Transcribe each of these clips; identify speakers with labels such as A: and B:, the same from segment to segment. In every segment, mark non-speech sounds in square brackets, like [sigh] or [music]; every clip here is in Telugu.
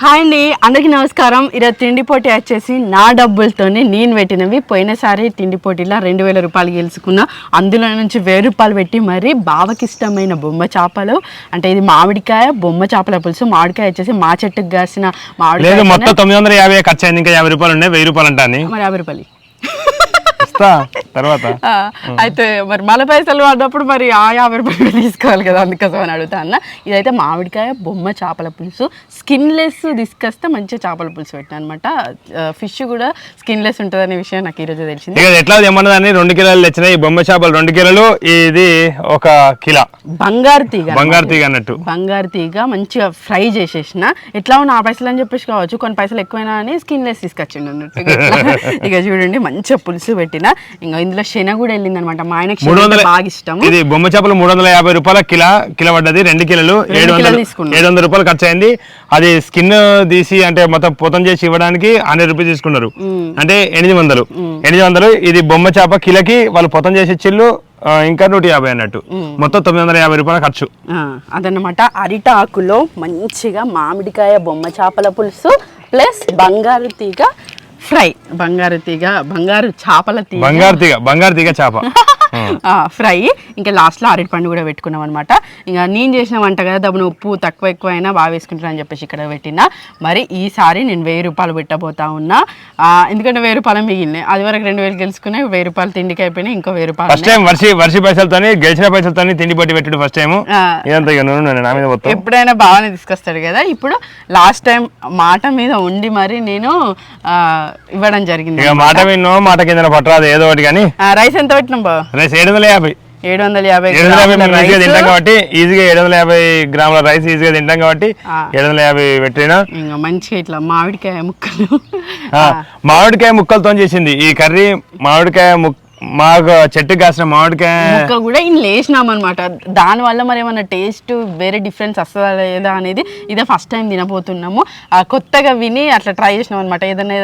A: హాయ్ అండి అందరికీ నమస్కారం. ఈరోజు తిండి పోటీ వచ్చేసి నా డబ్బులతోనే నేను పెట్టినవి. పోయినసారి తిండి పోటీలో రెండు వేల రూపాయలు గెలుచుకున్నా. అందులో నుంచి వెయ్యి రూపాయలు పెట్టి మరి బావకి ఇష్టమైన బొమ్మ చేపలు. అంటే ఇది మామిడికాయ బొమ్మ చేపల పులుసు. మామిడికాయ వచ్చేసి మా చెట్టుకు కాసిన మామిడికాయ
B: మొత్తం తొమ్మిది వందల యాభై ఖర్చు అయింది. ఇంకా యాభై రూపాయలు ఉన్నాయి వెయ్యి రూపాయలు అంటాను
A: మరి యాభై రూపాయలు
B: తర్వాత?
A: అయితే మరి మల పైసలు అన్నప్పుడు మరి ఆ యాభై రూపాయలు తీసుకోవాలి కదా అందుకోసం అని అడుగుతా అన్న. ఇదైతే మామిడికాయ బొమ్మ చేపల పులుసు. స్కిన్లెస్ తీసుకొస్తే మంచిగా చేపల పులుసు పెట్టిన అనమాట ఫిష్ కూడా స్కిన్లెస్ ఉంటుంది అనే విషయం నాకు ఈరోజు తెలిసింది.
B: ఎట్లా తెమ్మన్నదాన్ని రెండు కిలోలు తెచ్చినాయి. ఈ బొమ్మ చేపలు రెండు కిలోలు. ఇది ఒక కిలో.
A: బంగారు తీగ
B: బంగారు తీగ అన్నట్టు.
A: బంగారు తీగ మంచిగా ఫ్రై చేసేసిన. ఎట్లా ఉన్న ఆ పైసలు అని చెప్పేసి కావచ్చు. కొన్ని పైసలు ఎక్కువైనా అని స్కిన్లెస్ తీసుకొచ్చిండు అన్నట్టు. ఇక చూడండి మంచిగా పులుసు పెట్టిన. ఇంకా ఇందులో శన కూడా వెళ్ళింది అనమాట మా ఆయనకి
B: మూడు వందల
A: బాగా ఇష్టం
B: ఇది బొమ్మ చేపలు మూడు వందల యాభై రూపాయల కిలో కిలో పడ్డది. రెండు కిలోలు ఏడు వందలు. ఏడు వందల రూపాయలు ఖర్చు అయింది అది స్కిన్ తీసి అంటే మొత్తం పూతం చేసి ఇవ్వడానికి హండ్రెడ్ రూపీస్ తీసుకున్నారు. అంటే ఎనిమిది వందలు. ఎనిమిది వందలు ఇది బొమ్మ చేప కిలోకి వాళ్ళు పూతం చేసి ఇచ్చిళ్ళు ఇంకా నూట యాభై అన్నట్టు. మొత్తం తొమ్మిది వందల యాభై రూపాయల ఖర్చు.
A: ఆ, అదన్నమాట. అరిట ఆకులో మంచిగా మామిడికాయ బొమ్మ చేపల పులుసు ప్లస్ బంగారు తీగ ఫ్రై. బంగారు తీగ బంగారు చేపల తీగ.
B: బంగారు తీగ బంగారు తీగ చేప. [laughs]
A: ఫ్రై. ఇంకా లాస్ట్లో అరటి పండు కూడా పెట్టుకున్నాం అనమాట ఇంకా నేను చేసిన వంట కదా దబ్బున ఉప్పు తక్కువ ఎక్కువ అయినా బాగా వేసుకుంటాను అని చెప్పేసి ఇక్కడ పెట్టినా. మరి ఈసారి నేను వెయ్యి రూపాయలు పెట్టబోతా ఉన్నా. ఎందుకంటే వెయ్యి రూపాయలు మిగిలినాయి. అది వరకు రెండు వేలు గెలుచుకున్నాయి వెయ్యి రూపాయలు తిండికి అయిపోయినాయి ఇంకో వెయ్యి రూపాయలు
B: ఫస్ట్ టైం వర్షి వర్షి పైసలతోని గెలిచిన పైసలతోని తిండి పట్టి పెట్టాడు ఫస్ట్ టైం
A: ఎప్పుడైనా బాగానే తీసుకొస్తాడు కదా. ఇప్పుడు లాస్ట్ టైం మాట మీద ఉండి మరి నేను ఇవ్వడం జరిగింది
B: ఇక మాట విన్నో మాట కింద పట్టరాదు ఏదో ఒకటి కానీ.
A: రైస్ ఎంత పెట్టినాం బా?
B: రైస్ ఏడు వందల యాభై
A: ఏడు వందల యాభై
B: ఏడు వందల యాభై ఈజీగా. తింటాం కాబట్టి ఈజీగా ఏడు వందల యాభై గ్రాముల రైస్ ఈజీగా తింటాం కాబట్టి. ఏడు వందల యాభై పెట్టినా
A: ఇంకా మంచిగా ఇట్లా మామిడికాయ ముక్కలు
B: మామిడికాయ ముక్కలతో చేసింది ఈ కర్రీ మామిడికాయ ముక్ మాకు చెట్టుకు కాసిన మామిడికాయ
A: ముక్క కూడా ఇన్ని లేసినాం అనమాట దాని వల్ల మరి ఏమన్నా టేస్ట్ వేరే డిఫరెన్స్ వస్తుందా లేదా అనేది ఇదే ఫస్ట్ టైం తినబోతున్నాము. కొత్తగా విని అట్లా ట్రై చేసినాం అనమాట ఏదైనా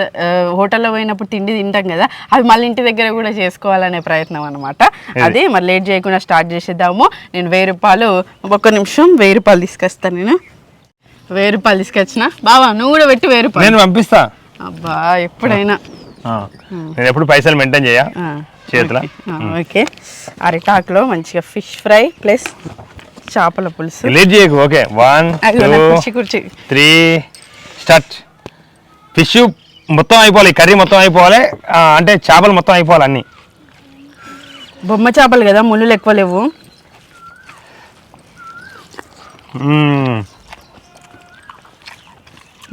A: హోటల్లో పోయినప్పుడు తిండి తింటాం కదా అవి మళ్ళీ ఇంటి దగ్గర కూడా చేసుకోవాలనే ప్రయత్నం అనమాట అది మరి లేట్ చేయకుండా స్టార్ట్ చేసేద్దాము. నేను వెయ్యి రూపాయలు ఒక్క నిమిషం వెయ్యి రూపాయలు తీసుకొస్తాను నేను. వెయ్యి రూపాయలు తీసుకొచ్చిన. బావా నువ్వు కూడా పెట్టి వెయ్యి రూపాయలు.
B: నేను పంపిస్తా.
A: అబ్బా ఎప్పుడైనా.
B: నేను ఎప్పుడు పైసలు మెయింటైన్ చేయ?
A: ఆ,
B: చేతుల?
A: ఓకే. అరిటాకులో మంచిగా ఫిష్ ఫ్రై ప్లస్ చేపల పులుసు.
B: లేట్ చేయకు ఓకే. వన్
A: కుర్చీ
B: త్రీ స్టార్ట్. ఫిష్ మొత్తం అయిపోవాలి కర్రీ మొత్తం అయిపోవాలి అంటే చేపలు మొత్తం అయిపోవాలి అన్ని.
A: బొమ్మ చేపలు కదా ముళ్ళులు ఎక్కువ లేవు.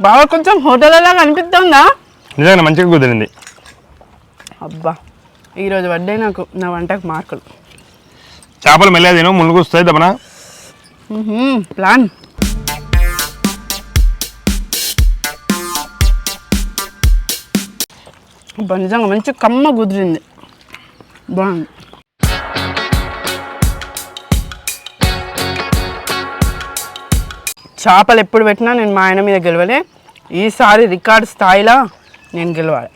A: బాగా కొంచెం హోటల్ అనిపిస్తుందా?
B: నిజంగా మంచిగా కుదిరింది.
A: అబ్బా. ఈరోజు పడ్డాయి నాకు నా వంటకు మార్కులు.
B: చేపలు మెల్లగా తిను ముళ్ళు వస్తాయి దమన
A: ప్లాన్. నిజంగా మంచి కమ్మ కుదిరింది. బాగుంది. చేపలు ఎప్పుడు పెట్టినా నేను మా ఆయన మీద గెలవలే. ఈసారి రికార్డ్ స్థాయిలో నేను గెలవాలి.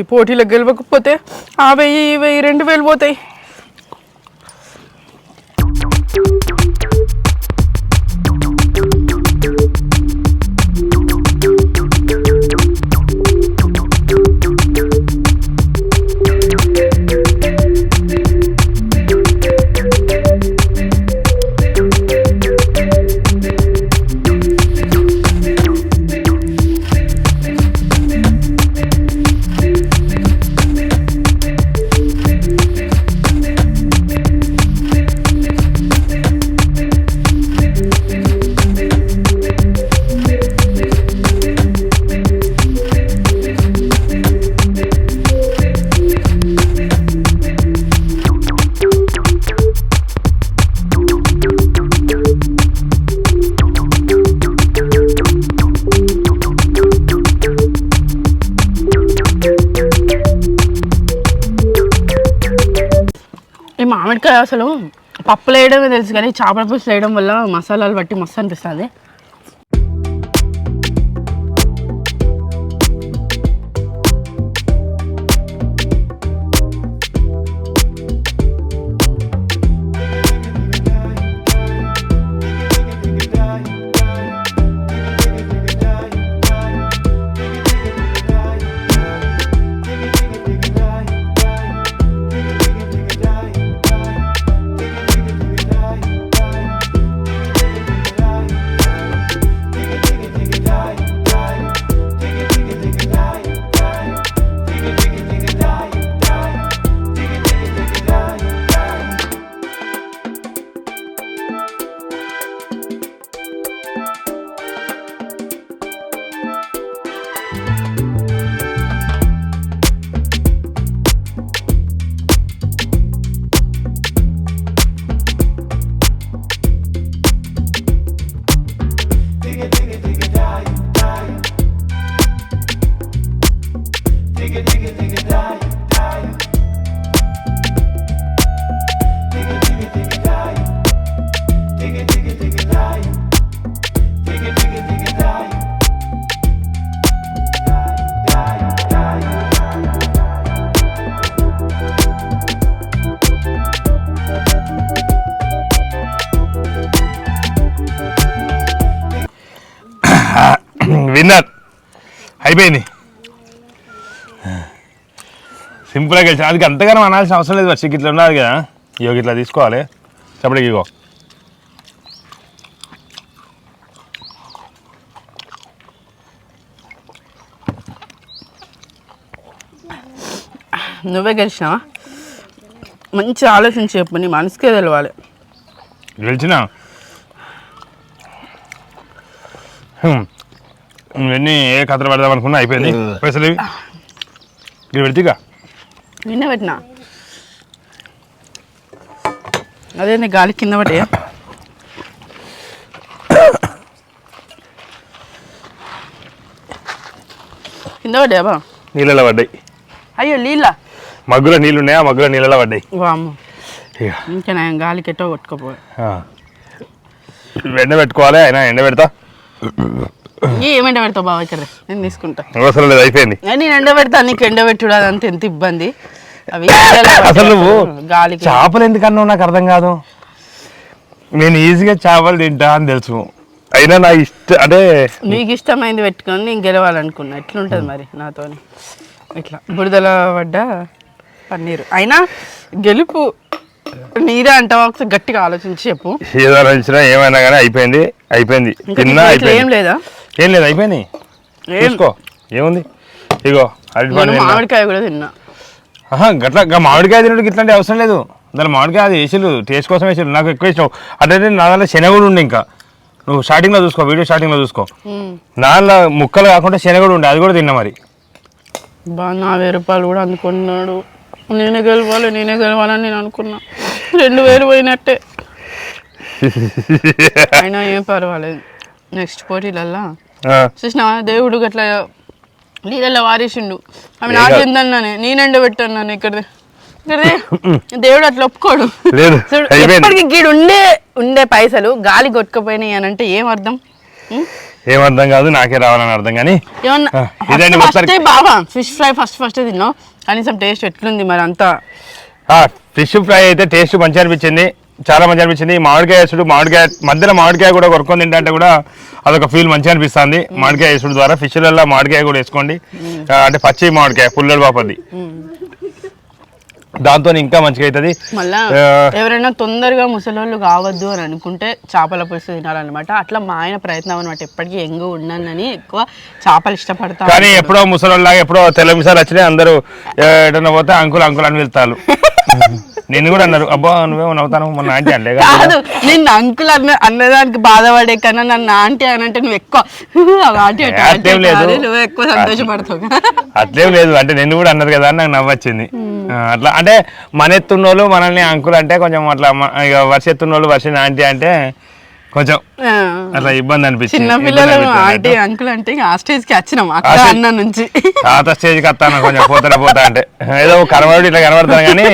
A: ఈ పోటీలో గెలవకపోతే ఆ వెయ్యి ఈ వెయ్యి రెండు వేలు పోతాయి. మామిడికాయ అసలు పప్పులు వేయడమే తెలుసు కానీ చేపల పులుసు వేయడం వల్ల మసాలాలు బట్టి మస్తు అనిపిస్తుంది. [coughs]
B: విన్నర్ అయిపోయింది సింపుల్గా గెలిచిన. అది అంతగానం అనాల్సిన అవసరం లేదు వర్షకి ఇట్లా ఉన్నది కదా. ఇగో ఇట్లా తీసుకోవాలి. చెప్పడికి ఇగో.
A: నువ్వే గెలిచినావా? మంచి ఆలోచించి చెప్పు. నీ మనసుకే తెలవాలి.
B: గెలిచిన. ఇవన్నీ ఏ కథలు పెడదాం అనుకున్నా? అయిపోయింది. పైసలు ఇవి? ఇది పెడితేగా
A: నిన్న పెట్టినా? అదే గాలి కింద పడే కింద పడ్డా బా?
B: నీళ్ళలో పడ్డాయి.
A: అయ్యో నీళ్ళ?
B: మగ్గులో నీళ్ళు ఉన్నాయి మగ్గులో నీళ్ళలో పడ్డాయి.
A: వాము
B: ఇక
A: నేను గాలికి ఎట్టో కొట్టుకోపోయా.
B: ఎండ పెట్టుకోవాలి అయినా ఎండ పెడతా?
A: ఏమంటే పెడతావు బావ ఇక్కడ? నేను తీసుకుంటా.
B: అవసరం లేదు అయిపోయింది.
A: నేను ఎండ పెడతా నీకు ఎండ పెట్టుడు అదంతా ఎంత ఇబ్బంది. అవి [laughs]
B: అసలు నువ్వు
A: గాలికి
B: చేపలు ఎందుకన్నావు నాకు అర్థం కాదు. నేను ఈజీగా చేపలు తింటా అని తెలుసు. అయినా నా ఇష్టం అంటే
A: నీకు ఇష్టమైంది పెట్టుకొని నేను గెలవాలనుకున్నా. ఎట్లుంటుంది మరి నాతోని? ఇట్లా బురదల పడ్డ పన్నీరు. అయినా గెలుపు నీరే అంటావా? ఒకసారి గట్టిగా ఆలోచించి చెప్పు.
B: ఏదో ఏమైనా కానీ అయిపోయింది అయిపోయింది. తిన్నా
A: ఇట్లా ఏం లేదా?
B: ఏం లేదు అయిపోయింది.
A: ఏం
B: తీసుకో ఏముంది? ఇగో
A: నేను. మామిడికాయ కూడా తిన్నా.
B: ఆహా, గట్లా గా మామిడికాయ తినడానికి ఇట్లాంటి అవసరం లేదు. దాని మామిడికాయ అది వేసిళ్ళు టేస్ట్ కోసం వేసిళ్ళు. నాకు ఎక్కువ ఇష్టం. అట్లయితే నా దాంట్లో శనగ ఉండే ఇంకా. నువ్వు స్టార్టింగ్లో చూసుకో వీడియో స్టార్టింగ్లో చూసుకో. దానిలో ముక్కలు కాకుండా శనగ ఉండే అది కూడా తిన్నా మరి.
A: బా నా వెయ్యి రూపాయలు కూడా అనుకున్నాడు నేనే గెలవాలి నేనే గెలవాలని నేను అనుకున్నా. రెండు వేలు పోయినట్టే. [laughs] అయినా ఏం పర్వాలేదు. నెక్స్ట్ పోటీలల్లా చూసినావా? దేవుడు గట్లా నీళ్ళల్లో వారేసిండు. ఆమె
B: ఏం
A: నాకు
B: కాదు.
A: ఏందన్నానే నేను ఎండబెట్టాను నన్ను ఇక్కడది? ఇక్కడది? [laughs] దేవుడు అట్లా ఒప్పుకోడు. [laughs] ఎప్పటికి గీడు ఉండే ఉండే పైసలు గాలి కొట్టుకుపోయినాయి అని అంటే ఏం అర్థం?
B: ఏం అర్థం కాదు నాకే రావాలని అర్థం కానీ. ఇదండి
A: బాగా ఫిష్ ఫ్రై ఫస్ట్ ఫస్ట్ తిన్నావు? కనీసం టేస్ట్ ఎట్లుంది మరి అంతా?
B: ఫిష్ ఫ్రై అయితే టేస్ట్ మంచిగా అనిపించింది. చాలా మంచిగా అనిపించింది. మామిడికాయ వేసుడు మామిడికాయ మధ్యలో మామిడికాయ కూడా కొనుక్కొని తింటే కూడా అదొక ఫీల్ మంచిగా అనిపిస్తుంది. మామిడికాయ వేసుడు ద్వారా ఫిష్లలో మామిడికాయ కూడా వేసుకోండి. అంటే పచ్చి మామిడికాయ పుల్లల బాపది. దాంతో ఇంకా మంచిగా అవుతుంది
A: మళ్ళా. ఎవరైనా తొందరగా ముసలోళ్ళు కావద్దు అని అనుకుంటే చేపల పులుసు తినాలన్నమాట. అట్లా మా ఆయన ప్రయత్నం అనమాట ఎప్పటికీ ఎంగు ఉన్నానని ఎక్కువ చేపలు ఇష్టపడతా
B: కానీ ఎప్పుడో ముసలోళ్ళలాగా ఎప్పుడో తెల్ల మిసాలు వచ్చినాయి అందరూ ఎటన్నా పోతే అంకుల్ అంకుల్ అని వెళ్తారు [laughs] నిన్ను కూడా అన్నారు అబ్బా నువ్వేమో నవ్వుతాను మొన్న ఆంటీ అనలే కదా.
A: నిన్ను అంకుల్ అన్న అన్నదానికి బాధపడే కన్నా నన్ను ఆంటీ అని అంటే నువ్వు ఎక్కువ నువ్వు ఎక్కువ సంతోషపడతావు.
B: అట్లేం లేదు అంటే నిన్ను కూడా అన్నారు కదా అని నాకు నవ్వొచ్చింది. అట్లా అంటే మన ఎత్తున్నోళ్ళు మనల్ని అంకుల్ అంటే కొంచెం అట్లా ఇక వర్ష ఎత్తున్నోళ్ళు వర్ష ఆంటీ అంటే కొంచెం. అట్లా ఇబ్బంది అనిపించింది
A: చిన్న పిల్లలు ఆంటీ. అంకుల్ అంటే ఆ స్టేజ్కి వచ్చినాం అక్క
B: స్టేజ్-
A: అన్న నుంచి.
B: తాత స్టేజ్కి వస్తాను కొంచెం పోతానే పోతా అంటే. ఏదో కనబడి ఇట్లా కనబడతాను కానీ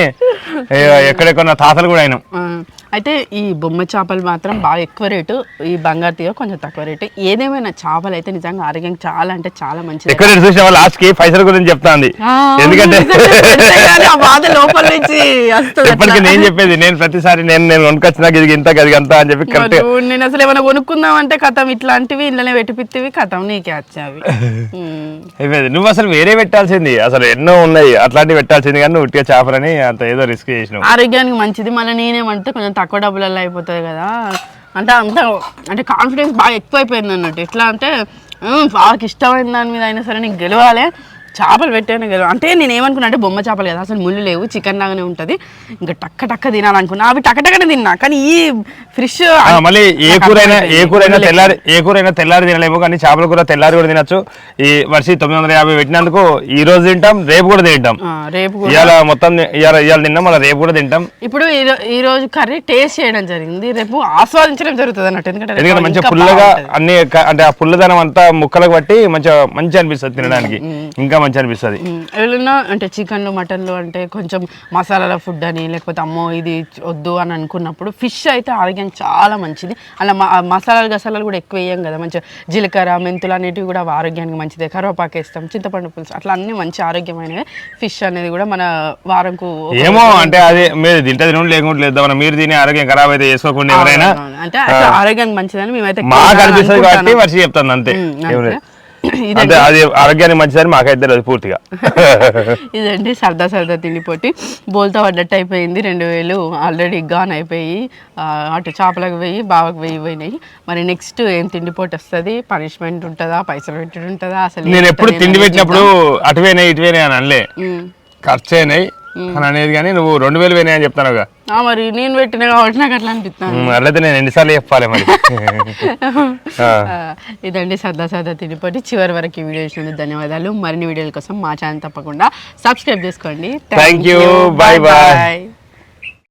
B: ఎక్కడెక్కడ తాతలు కూడా అయినాం.
A: అయితే ఈ బొమ్మ చేపలు మాత్రం బాగా ఎక్కువ రేటు ఈ బంగారు తీగ కొంచెం తక్కువ రేటు. ఏదేమైనా చేపలు అయితే నిజంగా ఆరోగ్యం చాలా అంటే చాలా మంచిది.
B: ఎక్కడ చూసిన లాస్ట్కి పైసల గురించి చెప్తాంది. ఎందుకంటే [laughs]
A: ఆ బాధ లోపల నుంచి వస్తుంది
B: ఇప్పటికి
A: అట్లా.
B: నేను చెప్పేది నేను ప్రతిసారి నేను నేను కొనుకొచ్చినా ఇది ఇంత గది అంత అని చెప్పి కరెక్ట్
A: నేను అసలు ఏమైనా కొనుక్కుందాం అంటే కథం ఇట్లాంటివి ఇళ్ళనే పెట్టిపిత్తివి కథం నీకే వచ్చావి.
B: అయిపోయింది [laughs] నువ్వు అసలు వేరే పెట్టాల్సింది అసలు ఎన్నో ఉన్నాయి అట్లాంటివి పెట్టాల్సింది కానీ నువ్వు ఉట్టిగా చేపలని అంత ఏదో రిస్క్ చేసినావు.
A: ఆరోగ్యానికి మంచిది మళ్ళీ నేనేమంటే కొంచెం తక్కువ డబ్బులలో అయిపోతుంది కదా. అంటే అంత అంటే కాన్ఫిడెన్స్ బాగా ఎక్కువైపోయింది అన్నట్టు. ఎట్లా అంటే వాళ్ళకి బాగా ఇష్టమైన దాని మీద అయినా సరే నీకు గెలవాలి. చేపలు పెట్టాను గెలవ అంటే నేను ఏమనుకున్నా అంటే బొమ్మ చేపలు కదా అసలు ముళ్ళు లేవు చికెన్ లాగానే ఉంటుంది. ఇంకా టక్క టక్క తినాలనుకున్నా. అవి టక్క టక్కనే తిన్నా కానీ ఈ
B: ఆ, మళ్ళీ ఏ కూరైనా ఏ కూరైనా తెల్లారి ఏ కూరైనా తెల్లారి తినలేము కానీ చేపల కూర తెల్లారి కూడా తినచ్చు. ఈ వర్షి తొమ్మిది వందల యాభై పెట్టినందుకు ఈ రోజు తింటాం రేపు కూడా తింటాం.
A: రేపు
B: ఇవాళ మొత్తం ఇవాళ ఇవాళ తిన్నాం మళ్ళీ రేపు కూడా తింటాం.
A: ఇప్పుడు ఈ రోజు కర్రీ టేస్ట్ చేయడం జరిగింది రేపు ఆస్వాదించడం జరుగుతుంది అన్నట్టు. ఎందుకంటే
B: ఎందుకంటే మంచిగా పుల్లగా. అన్ని అంటే ఆ పుల్లదనం అంతా ముక్కలకు బట్టి మంచిగా మంచి అనిపిస్తుంది తినడానికి. ఇంకా మంచి అనిపిస్తుంది.
A: ఎవరైనా అంటే చికెన్లు మటన్లు అంటే కొంచెం మసాలాల ఫుడ్ అని లేకపోతే అమ్మో ఇది వద్దు అని అనుకున్నప్పుడు ఫిష్ అయితే ఆరోగ్యం చాలా మంచిది. అలా మసాలాలు గసాలాలు కూడా ఎక్కువ వేయం కదా. మంచిగా జీలకర్ర మెంతులు అనేటివి కూడా ఆరోగ్యానికి మంచిదే. కరివేపాకు వేస్తాం చింతపండు పులుసు అట్లా అన్ని మంచి ఆరోగ్యమైనవి. ఫిష్ అనేది కూడా మన వారంకు
B: ఏమో అంటే అదే మీరు తింటే తినడం లేకుండా లేదు. మన మీరు తినే ఆరోగ్యం ఖరాబ్ అయితే చేసుకోకుండా ఎవరైనా.
A: అంటే ఆరోగ్యానికి మంచిదని మేమైతే
B: మాకు అనిపిస్తుంది కాబట్టి చెప్తాను అంతే. అంటే అది ఆరోగ్యానికి మంచిదని మాకైతే తెలియదు పూర్తిగా. [laughs]
A: ఇదండి సరదా సరదా తిండి పోటీ బోల్తా పడ్డట్టు అయిపోయింది రెండు వేలు ఆల్రెడీ గాన్ అయిపోయి అటు చేపలకు వెయ్యి బావకు వెయ్యి పోయినాయి. మరి నెక్స్ట్ ఏం తిండి పోటీ వస్తుంది? పనిష్మెంట్ ఉంటుందా? పైసలు పెట్టి ఉంటుందా? అసలు
B: నేను ఎప్పుడు తిండి పెట్టినప్పుడు అటువేనాయి ఇటువేనాయి అని అనలే. ఖర్చు అయినాయి. అని అనేది కానీ నువ్వు రెండు వేలు పోయినాయి అని చెప్తానుగా
A: ఆ, మరి నేను పెట్టిన కాబట్టి నాకు అట్లా అనిపిస్తాను
B: అట్లయితే నేను ఎన్నిసార్లు చెప్పాలి మరి. [laughs]
A: ఇదండి సరదా తిండి పోటీ చివరి వరకు ఈ వీడియో చూసినందుకు ధన్యవాదాలు. మరిన్ని వీడియోల కోసం మా ఛానల్ తప్పకుండా సబ్స్క్రైబ్ చేసుకోండి.
B: Thank you. Bye. bye.